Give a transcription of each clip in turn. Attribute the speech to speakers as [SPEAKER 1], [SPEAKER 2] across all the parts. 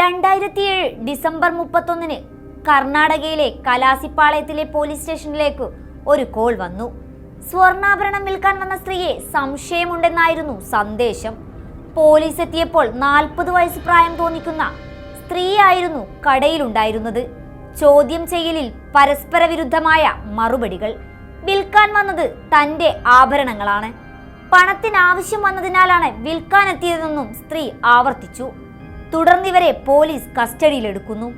[SPEAKER 1] രണ്ടായിരത്തിയേഴ് ഡിസംബർ മുപ്പത്തൊന്നിന് കർണാടകയിലെ കലാസിപ്പാളയത്തിലെ പോലീസ് സ്റ്റേഷനിലേക്ക് ഒരു കോൾ വന്നു. സ്വർണാഭരണം വിൽക്കാൻ വന്ന സ്ത്രീയെ സംശയമുണ്ടെന്നായിരുന്നു സന്ദേശം. പോലീസ് എത്തിയപ്പോൾ നാൽപ്പത് വയസ്സ് പ്രായം തോന്നിക്കുന്ന സ്ത്രീയായിരുന്നു കടയിലുണ്ടായിരുന്നത്. ചോദ്യം ചെയ്യലിൽ പരസ്പര വിരുദ്ധമായ മറുപടികൾ. വിൽക്കാൻ വന്നത് തന്റെ ആഭരണങ്ങളാണ്. പണത്തിന് ആവശ്യം വന്നതിനാലാണ് വിൽക്കാൻ എത്തിയതെന്നും സ്ത്രീ ആവർത്തിച്ചു. തുടർന്നിവരെ പോലീസ് കസ്റ്റഡിയിലെടുക്കുന്നു.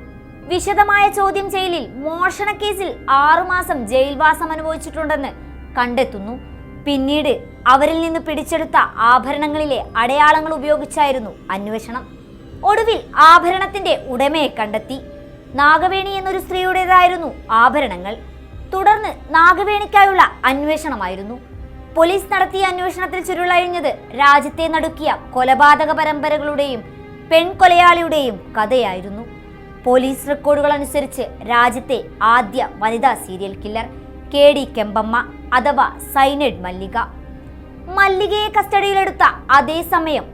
[SPEAKER 1] വിശദമായ ചോദ്യം ചെയ്യലിൽ മോഷണ കേസിൽ ആറുമാസം ജയിൽവാസം അനുഭവിച്ചിട്ടുണ്ടെന്ന് കണ്ടെത്തുന്നു. പിന്നീട് അവരിൽ നിന്ന് പിടിച്ചെടുത്ത ആഭരണങ്ങളിലെ അടയാളങ്ങൾ ഉപയോഗിച്ചായിരുന്നു അന്വേഷണം. ഒടുവിൽ ആഭരണത്തിന്റെ ഉടമയെ കണ്ടെത്തി. നാഗവേണി എന്നൊരു സ്ത്രീയുടേതായിരുന്നു ആഭരണങ്ങൾ. തുടർന്ന് നാഗവേണിക്കായുള്ള അന്വേഷണമായിരുന്നു. പോലീസ് നടത്തിയ അന്വേഷണത്തിൽ ചുരുളഴിഞ്ഞത് രാജ്യത്തെ നടുക്കിയ കൊലപാതക പരമ്പരകളുടെയും പെൺകൊലയാളിയുടെയും കഥയായിരുന്നു. പോലീസ് റെക്കോർഡുകൾ അനുസരിച്ച് രാജ്യത്തെ ആദ്യ വനിതാ serial killer K D Kempamma അഥവാ സൈനഡ് മല്ലിക. മല്ലികയെ കസ്റ്റഡിയിലെടുത്ത അതേസമയം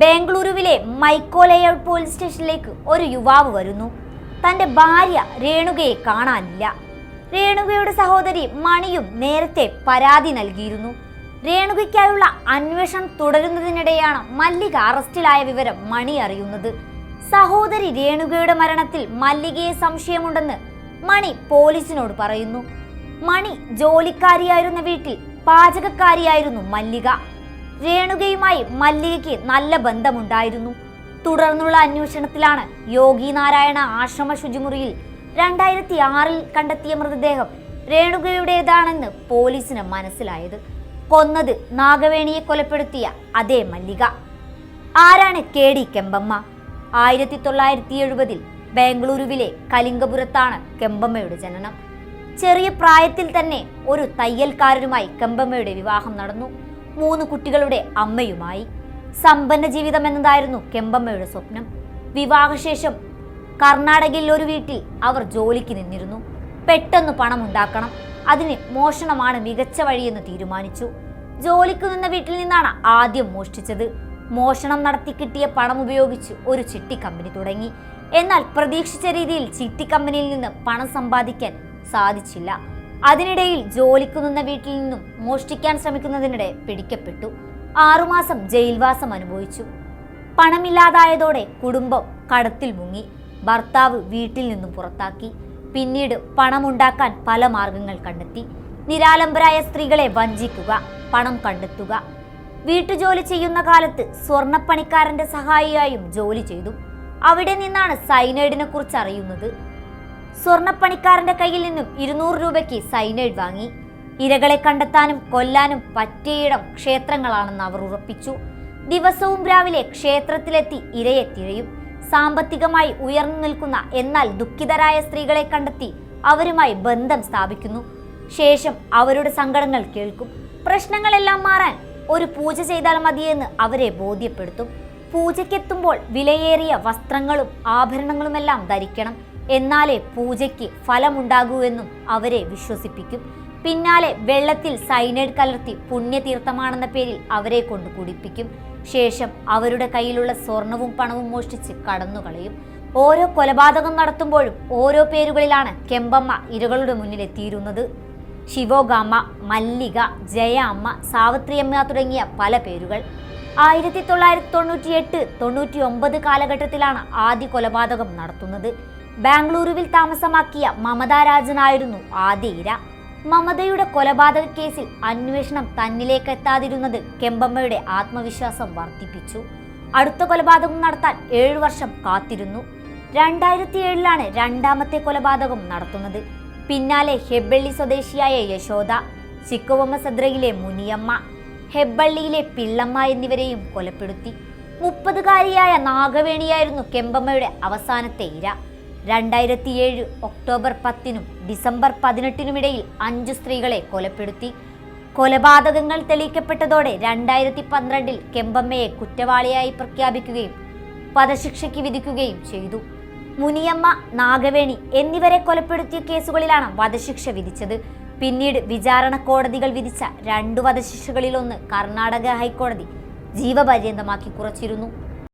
[SPEAKER 1] ബാംഗ്ലൂരുവിലെ മൈക്കോ ലേഔട്ട് പോലീസ് സ്റ്റേഷനിലേക്ക് ഒരു യുവാവ് വരുന്നു. തന്റെ ഭാര്യ രേണുകയെ കാണാനില്ല. രേണുകയുടെ സഹോദരി മണിയും നേരത്തെ പരാതി നൽകിയിരുന്നു. രേണുകയ്ക്കായുള്ള അന്വേഷണം തുടരുന്നതിനിടെയാണ് മല്ലിക അറസ്റ്റിലായ വിവരം മണി അറിയുന്നത്. സഹോദരി രേണുകയുടെ മരണത്തിൽ മല്ലികയെ സംശയമുണ്ടെന്ന് മണി പോലീസിനോട് പറയുന്നു. മണി ജോലിക്കാരിയായിരുന്ന വീട്ടിൽ പാചകക്കാരിയായിരുന്നു മല്ലിക. രേണുകയുമായി മല്ലികയ്ക്ക് നല്ല ബന്ധമുണ്ടായിരുന്നു. തുടർന്നുള്ള അന്വേഷണത്തിലാണ് യോഗി നാരായണ ആശ്രമ ശുചിമുറിയിൽ രണ്ടായിരത്തി ആറിൽ കണ്ടെത്തിയ മൃതദേഹം രേണുകയുടേതാണെന്ന് പോലീസിന് മനസ്സിലായത്. കൊന്നത് നാഗവേണിയെ കൊലപ്പെടുത്തിയ അതേ മല്ലിക. ആരാണ് കെ ഡി കെമ്പമ്മ? ആയിരത്തി തൊള്ളായിരത്തി എഴുപതിൽ ബാംഗ്ലൂരുവിലെ കലിംഗപുരത്താണ് കെമ്പമ്മയുടെ ജനനം. ചെറിയ പ്രായത്തിൽ തന്നെ ഒരു തയ്യൽക്കാരനുമായി കെമ്പമ്മയുടെ വിവാഹം നടന്നു. മൂന്ന് കുട്ടികളുടെ അമ്മയുമായി. സമ്പന്ന ജീവിതം എന്നതായിരുന്നു കെമ്പമ്മയുടെ സ്വപ്നം. വിവാഹശേഷം കർണാടകയിൽ ഒരു വീട്ടിൽ അവർ ജോലിക്ക് നിന്നിരുന്നു. പെട്ടെന്ന് പണം ഉണ്ടാക്കണം. അതിന് മോഷണമാണ് മികച്ച വഴിയെന്ന് തീരുമാനിച്ചു. ജോലിക്ക് നിന്ന വീട്ടിൽ നിന്നാണ് ആദ്യം മോഷ്ടിച്ചത്. മോഷണം നടത്തി കിട്ടിയ പണം ഉപയോഗിച്ച് ഒരു ചിട്ടി കമ്പനി തുടങ്ങി. എന്നാൽ പ്രതീക്ഷിച്ച രീതിയിൽ ചിട്ടി കമ്പനിയിൽ നിന്ന് പണം സമ്പാദിക്കാൻ സാധിച്ചില്ല. അതിനിടയിൽ ജോലിക്ക് നിന്ന വീട്ടിൽ നിന്നും മോഷ്ടിക്കാൻ ശ്രമിക്കുന്നതിനിടെ പിടിക്കപ്പെട്ടു. ആറുമാസം ജയിൽവാസം അനുഭവിച്ചു. പണമില്ലാതായതോടെ കുടുംബം കടത്തിൽ മുങ്ങി. ഭർത്താവ് വീട്ടിൽ നിന്നും പുറത്താക്കി. പിന്നീട് പണമുണ്ടാക്കാൻ പല മാർഗങ്ങൾ കണ്ടെത്തി. നിരാലംബരായ സ്ത്രീകളെ വഞ്ചിക്കുക പണം കണ്ടെത്തുക. വീട്ടുജോലി ചെയ്യുന്ന കാലത്ത് സ്വർണപ്പണിക്കാരന്റെ സഹായിയായും ജോലി ചെയ്തു. അവിടെ നിന്നാണ് സൈനൈഡിനെ കുറിച്ച് അറിയുന്നത്. സ്വർണപ്പണിക്കാരന്റെ കയ്യിൽ നിന്നും ഇരുന്നൂറ് രൂപയ്ക്ക് സൈനൈഡ് വാങ്ങി. ഇരകളെ കണ്ടെത്താനും കൊല്ലാനും പറ്റിയിടം ക്ഷേത്രങ്ങളാണെന്ന് അവർ ഉറപ്പിച്ചു. ദിവസവും രാവിലെ ക്ഷേത്രത്തിലെത്തി ഇരയെ തിരയും. സാമ്പത്തികമായി ഉയർന്നു നിൽക്കുന്ന എന്നാൽ ദുഃഖിതരായ സ്ത്രീകളെ കണ്ടെത്തി അവരുമായി ബന്ധം സ്ഥാപിക്കുന്നു. ശേഷം അവരുടെ സങ്കടങ്ങൾ കേൾക്കും. പ്രശ്നങ്ങളെല്ലാം മാറാൻ ഒരു പൂജ ചെയ്താൽ മതിയെന്ന് അവരെ ബോധ്യപ്പെടുത്തും. പൂജയ്ക്കെത്തുമ്പോൾ വിലയേറിയ വസ്ത്രങ്ങളും ആഭരണങ്ങളുമെല്ലാം ധരിക്കണം. എന്നാലേ പൂജയ്ക്ക് ഫലമുണ്ടാകൂ എന്നും അവരെ വിശ്വസിപ്പിക്കും. പിന്നാലെ വെള്ളത്തിൽ സൈനൈഡ് കലർത്തി പുണ്യതീർത്ഥമാണെന്ന പേരിൽ അവരെ കൊണ്ട് കുടിപ്പിക്കും. ശേഷം അവരുടെ കയ്യിലുള്ള സ്വർണവും പണവും മോഷ്ടിച്ച് കടന്നുകളയും. ഓരോ കൊലപാതകം നടത്തുമ്പോഴും ഓരോ പേരുകളിലാണ് കെമ്പമ്മ ഇരകളുടെ മുന്നിലെത്തിയിരുന്നത് ശിവോഗാമ്മ മല്ലിക ജയ അമ്മ സാവിത്രിയമ്മ തുടങ്ങിയ പല പേരുകൾ. ആയിരത്തി തൊള്ളായിരത്തി തൊണ്ണൂറ്റി എട്ട് തൊണ്ണൂറ്റി ഒമ്പത് കാലഘട്ടത്തിലാണ് ആദ്യ കൊലപാതകം നടത്തുന്നത്. ബാംഗ്ലൂരുവിൽ താമസമാക്കിയ മമതാ രാജനായിരുന്നു ആദ്യ ഇര. മമതയുടെ കൊലപാതക കേസിൽ അന്വേഷണം തന്നിലേക്ക് എത്താതിരുന്നത് കെമ്പമ്മയുടെ ആത്മവിശ്വാസം വർദ്ധിപ്പിച്ചു. അടുത്ത കൊലപാതകം നടത്താൻ ഏഴു വർഷം കാത്തിരുന്നു. രണ്ടായിരത്തി ഏഴിലാണ് രണ്ടാമത്തെ കൊലപാതകം നടത്തുന്നത്. പിന്നാലെ ഹെബ്ബള്ളി സ്വദേശിയായ യശോദ ചിക്കുവമ്മ സദ്രയിലെ മുനിയമ്മ ഹെബ്ബള്ളിയിലെ പിള്ളമ്മ എന്നിവരെയും കൊലപ്പെടുത്തി. മുപ്പതുകാരിയായ നാഗവേണിയായിരുന്നു കെമ്പമ്മയുടെ അവസാനത്തെ ഇര. രണ്ടായിരത്തി ഏഴ് ഒക്ടോബർ പത്തിനും ഡിസംബർ പതിനെട്ടിനുമിടയിൽ അഞ്ച് സ്ത്രീകളെ കൊലപ്പെടുത്തി. കൊലപാതകങ്ങൾ തെളിയിക്കപ്പെട്ടതോടെ രണ്ടായിരത്തി പന്ത്രണ്ടിൽ കെമ്പമ്മയെ കുറ്റവാളിയായി പ്രഖ്യാപിക്കുകയും വധശിക്ഷയ്ക്ക് വിധിക്കുകയും ചെയ്തു. മുനിയമ്മ നാഗവേണി എന്നിവരെ കൊലപ്പെടുത്തിയ കേസുകളിലാണ് വധശിക്ഷ വിധിച്ചത്. പിന്നീട് വിചാരണ കോടതികൾ വിധിച്ച രണ്ടു വധശിക്ഷകളിലൊന്ന് കർണാടക ഹൈക്കോടതി ജീവപര്യന്തമാക്കി കുറച്ചിരുന്നു.